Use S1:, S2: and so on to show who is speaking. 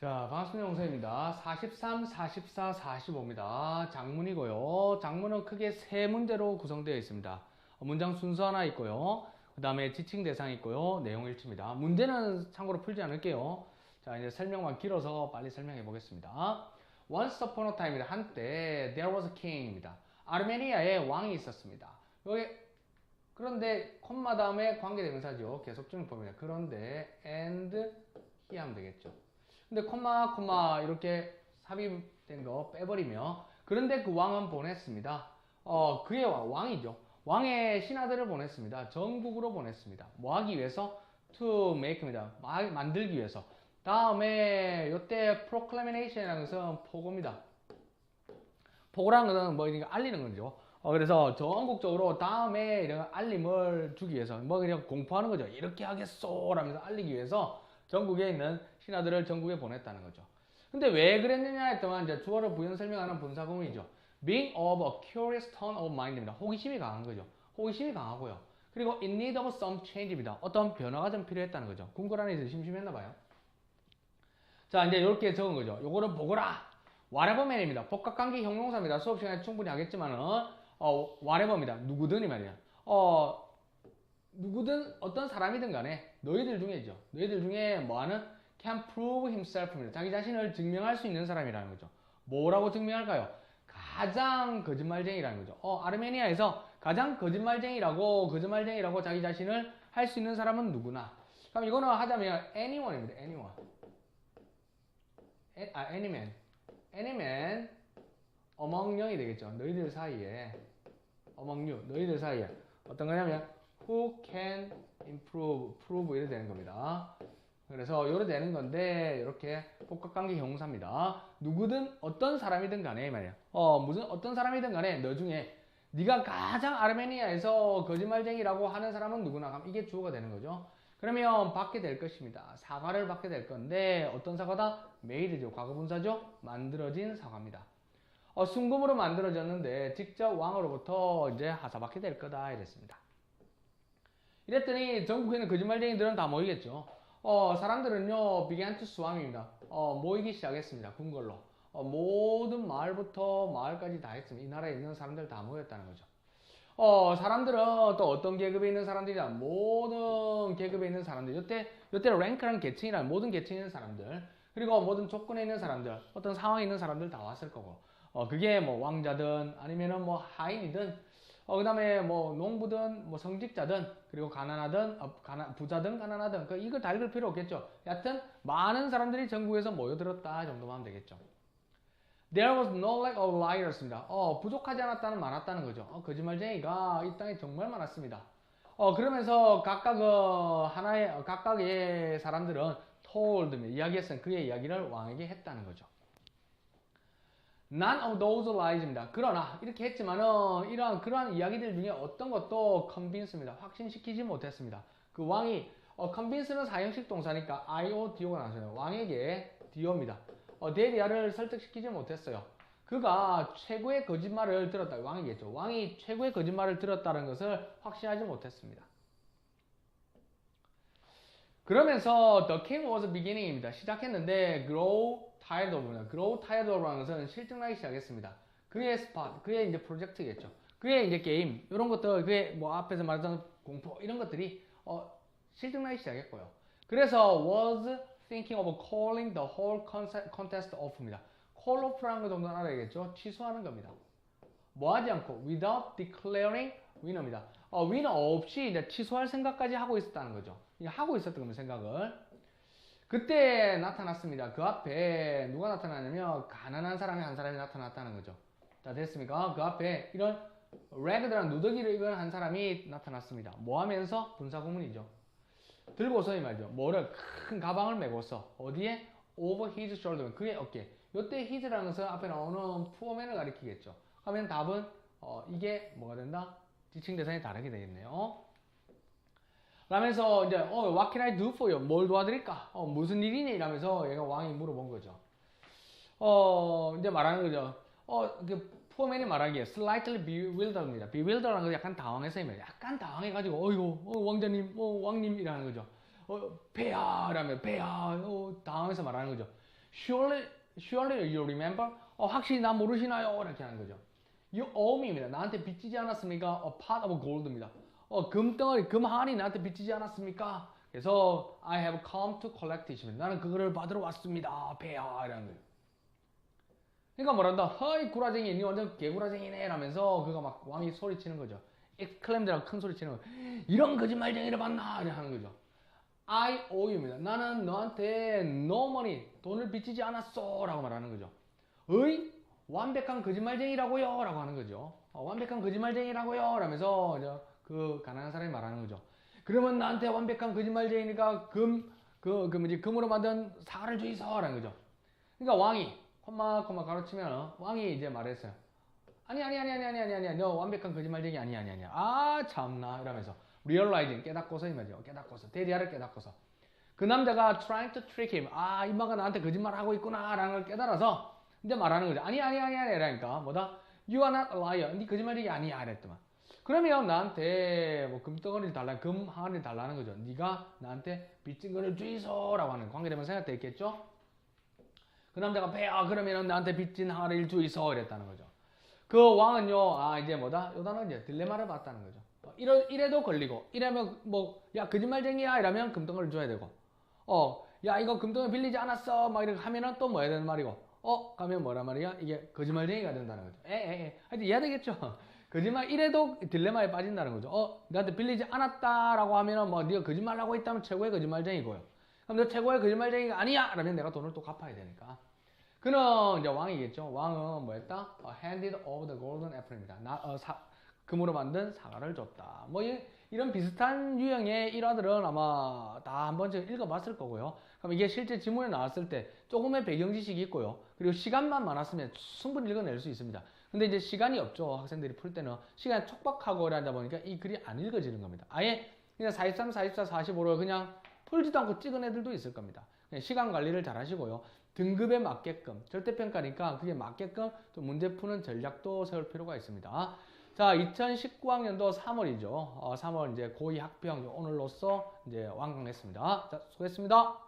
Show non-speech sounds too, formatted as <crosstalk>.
S1: 자, 반갑습니다. 용서입니다. 43, 44, 45입니다. 장문이고요. 장문은 크게 세 문제로 구성되어 있습니다. 문장 순서 하나 있고요. 그 다음에 지칭 대상이 있고요. 내용 일치입니다. 문제는 참고로 풀지 않을게요. 자, 이제 설명만 길어서 빨리 설명해 보겠습니다. Once upon a time입니다. 한때 there was a king입니다. 아르메니아에 왕이 있었습니다. 여기 그런데 콤마 다음에 관계대명사죠. 계속적인 법입니다. 그런데 and he 하면 되겠죠. 근데 콤마 콤마 이렇게 삽입된 거 빼버리며 그런데 그 왕은 보냈습니다. 어 그의 왕, 왕이죠. 왕의 신하들을 보냈습니다. 전국으로 보냈습니다. 뭐 하기 위해서? to make입니다. 마, 만들기 위해서. 다음에 요때 proclamation이라는 것은 포고입니다. 포고라는 것은 뭐 이렇게 알리는 거죠. 어, 그래서 전국적으로 다음에 이런 알림을 주기 위해서 뭐 그냥 공포하는 거죠. 이렇게 하겠소 라면서 알리기 위해서 전국에 있는 신하들을 전국에 보냈다는 거죠. 근데 왜 그랬느냐 했더만 이제 주어를 부연 설명하는 분사구문이죠. being of a curious turn of mind입니다. 호기심이 강한 거죠. 호기심이 강하고요. 그리고 in need of some change입니다. 어떤 변화가 좀 필요했다는 거죠. 궁궐 안에 있어 심심했나 봐요. 자, 이제 이렇게 적은 거죠. 요거를 보거라. whateverman입니다. 복합관계 형용사입니다. 수업 시간에 충분히 하겠지만은 어, whatever입니다. 누구든 이 말이야. 어, 누구든 어떤 사람이든 간에 너희들 중에죠. 너희들 중에 뭐하는 can prove himself입니다. 자기 자신을 증명할 수 있는 사람이라는 거죠. 뭐라고 증명할까요? 가장 거짓말쟁이라는 거죠. 어, 아르메니아에서 가장 거짓말쟁이라고 거짓말쟁이라고 자기 자신을 할 수 있는 사람은 누구나. 그럼 이거는 하자면 anyone입니다. anyone. 에, 아, anyman. anyman among young이 되겠죠. 너희들 사이에 among you. 너희들 사이에 어떤 거냐면 who can improve, prove 이렇게 되는 겁니다. 그래서 이렇게 되는 건데 이렇게 복합관계 형용사입니다. 누구든 어떤 사람이든 간에 말이야. 어 무슨 어떤 사람이든 간에 너 중에 네가 가장 아르메니아에서 거짓말쟁이라고 하는 사람은 누구나 그럼 이게 주어가 되는 거죠. 그러면 받게 될 것입니다. 사과를 받게 될 건데 어떤 사과다? 메이드죠. 과거분사죠. 만들어진 사과입니다. 어, 순금으로 만들어졌는데 직접 왕으로부터 이제 하사받게 될 거다 이랬습니다. 이랬더니 전국에 있는 거짓말쟁이들은 다 모이겠죠. 어, 사람들은요, to swarm입니다. 어, 모이기 시작했습니다. 궁궐로. 어, 모든 마을부터 마을까지 다 했습니다. 이 나라에 있는 사람들 다 모였다는 거죠. 어, 사람들은 또 어떤 계급에 있는 사람들이다. 모든 계급에 있는 사람들. 요때, 요때 랭크라는 계층이란 모든 계층에 있는 사람들. 그리고 모든 조건에 있는 사람들. 어떤 상황에 있는 사람들 다 왔을 거고. 어, 그게 뭐 왕자든 아니면은 뭐 하인이든 어, 그 다음에 뭐 농부든 뭐 성직자든 그리고 가난하든 어, 가난, 부자든 가난하든 그 이걸 다 읽을 필요 없겠죠. 여하튼 많은 사람들이 전국에서 모여들었다 정도만 하면 되겠죠. There was no lack of liers입니다. 어, 부족하지 않았다는 많았다는 거죠. 어, 거짓말쟁이가 이 땅에 정말 많았습니다. 어, 그러면서 각각 어, 하나의 어, 각각의 사람들은 told 이야기했으면 그의 이야기를 왕에게 했다는 거죠. None of those lies입니다. 그러나 이렇게 했지만은 이러한 그러한 이야기들 중에 어떤 것도 convince입니다. 확신시키지 못했습니다. 그 왕이 어, convince는 사형식 동사니까 io, dio가 나왔어요. 왕에게 dio입니다. 어, 데리아를 설득시키지 못했어요. 그가 최고의 거짓말을 들었다. 왕이겠죠. 왕이 최고의 거짓말을 들었다는 것을 확신하지 못했습니다. 그러면서 the king was beginning입니다. 시작했는데 grow tired of입니다. grow tired of라는 것은 실증나기 시작했습니다. 그의 스팟, 그의 이제 프로젝트겠죠. 그의 이제 게임, 이런 것들, 그의 뭐 앞에서 말했던 공포, 이런 것들이 어, 실증나기 시작했고요. 그래서 was thinking of calling the whole contest off입니다. call off라는 거 정도는 알아야겠죠. 취소하는 겁니다. 뭐 하지 않고 without declaring winner입니다. 어, winner 없이 이제 취소할 생각까지 하고 있었다는 거죠. 하고 있었던 겁니다, 생각을. 그때 나타났습니다. 그 앞에 누가 나타나냐면 가난한 사람이 한 사람이 나타났다는 거죠. 자, 됐습니까? 그 앞에 이런 레그드랑 누더기를 입은 한 사람이 나타났습니다. 뭐 하면서 분사구문이죠. 들고서 이 말이죠. 뭐를 큰 가방을 메고서 어디에? over his shoulder. 그의 어깨. 요때 his라는 것은 앞에 나오는 푸어맨을 가리키겠죠. 하면 답은 어, 이게 뭐가 된다? 지칭 대상이 다르게 되겠네요. 라면서 이제 어 what can I do for you? 뭘 도와드릴까? 어 무슨 일이니? 이러면서 얘가 왕이 물어본 거죠. 어 이제 말하는 거죠. 어 그 포맨이 말하기에 slightly bewildered입니다. bewildered라는 거 약간 당황해서 입니다. 약간 당황해가지고 어이구 어, 왕자님 어 왕님이라는 거죠. 어 배야 라면 배야 어 당황해서 말하는 거죠. surely, surely you remember? 어, 확실히 나 모르시나요? 이렇게 하는 거죠. You owe me입니다. 나한테 빚지지 않았습니까? A pot of gold입니다. 어, 금덩어리, 금한이 나한테 빚지지 않았습니까? 그래서 I have come to collect it입니다. 나는 그거를 받으러 왔습니다. 배야 이라는 거예요. 그러니까 뭐란다. 허이 구라쟁이, 니 완전 개구라쟁이네 라면서 그가 막 왕이 소리치는 거죠. exclaim드라고 큰 소리 치는 거예요. 이런 거짓말쟁이를 봤나? 이렇게 하는 거죠. I owe you입니다. 나는 너한테 no money, 돈을 빚지지 않았어 라고 말하는 거죠. 의? 완벽한 거짓말쟁이라고요 라고 하는 거죠. 어, 완벽한 거짓말쟁이라고요 라면서 그 가난한 사람이 말하는 거죠. 그러면 나한테 완벽한 거짓말쟁이니까 금, 그, 그 뭐지, 금으로 만든 사과를 주이소 라는 거죠. 그러니까 왕이 콤마 콤마 가로치면 왕이 이제 말했어요. 아니 아니 아니 아니 아니 아니 아니 너 완벽한 거짓말쟁이 아니 아니 아니야. 아 참나 이러면서 realizing 깨닫고서 이 말이죠. 깨닫고서 대리아를 깨닫고서 그 남자가 trying to trick him. 아 이마가 나한테 거짓말하고 있구나 라는 걸 깨달아서 이제 말하는 거죠. 아니 아니 아니 아니 이러니까 뭐다 you are not a liar. 네 거짓말쟁이 아니야 이랬더만. 그러면 나한테 뭐 금덩어리를 달라 금 항아리를 달라는 거죠. 네가 나한테 빚진 거를 주이소라고 하는 관계되면 생각됐겠죠? 그 남자가 배야 그러면 나한테 빚진 항아리를 주이소 이랬다는 거죠. 그 왕은요, 아, 이제 뭐다? 요 단어 이제 딜레마를 봤다는 거죠. 어, 이러, 이래도 걸리고, 이러면 뭐, 야, 거짓말쟁이야? 이러면 금덩어리를 줘야 되고, 어, 야, 이거 금덩어리 빌리지 않았어? 막 이렇게 하면은 또 뭐 해야 되는 말이고, 어, 가면 뭐란 말이야? 이게 거짓말쟁이가 된다는 거죠. 에, 에, 에. 하여튼 이해야 되겠죠? <laughs> 거짓말, 이래도 딜레마에 빠진다는 거죠. 어, 나한테 빌리지 않았다라고 하면은 뭐, 네가 거짓말하고 있다면 최고의 거짓말쟁이고요. 그럼 너 최고의 거짓말쟁이가 아니야! 라면 내가 돈을 또 갚아야 되니까. 그는 이제 왕이겠죠. 왕은 뭐 했다? 어, handed over the golden apple입니다. 나, 어, 사, 금으로 만든 사과를 줬다. 뭐 이, 이런 비슷한 유형의 일화들은 아마 다 한 번쯤 읽어봤을 거고요. 그럼 이게 실제 지문에 나왔을 때 조금의 배경 지식이 있고요. 그리고 시간만 많았으면 충분히 읽어낼 수 있습니다. 근데 이제 시간이 없죠. 학생들이 풀 때는 시간이 촉박하고 그러다 보니까 이 글이 안 읽어지는 겁니다. 아예 그냥 43, 44, 45를 그냥 풀지도 않고 찍은 애들도 있을 겁니다. 시간 관리를 잘 하시고요. 등급에 맞게끔 절대평가니까 그게 맞게끔 또 문제 푸는 전략도 세울 필요가 있습니다. 자, 2019학년도 3월이죠. 어, 3월 이제 고2 학병 오늘로써 이제 완강했습니다. 자, 수고했습니다.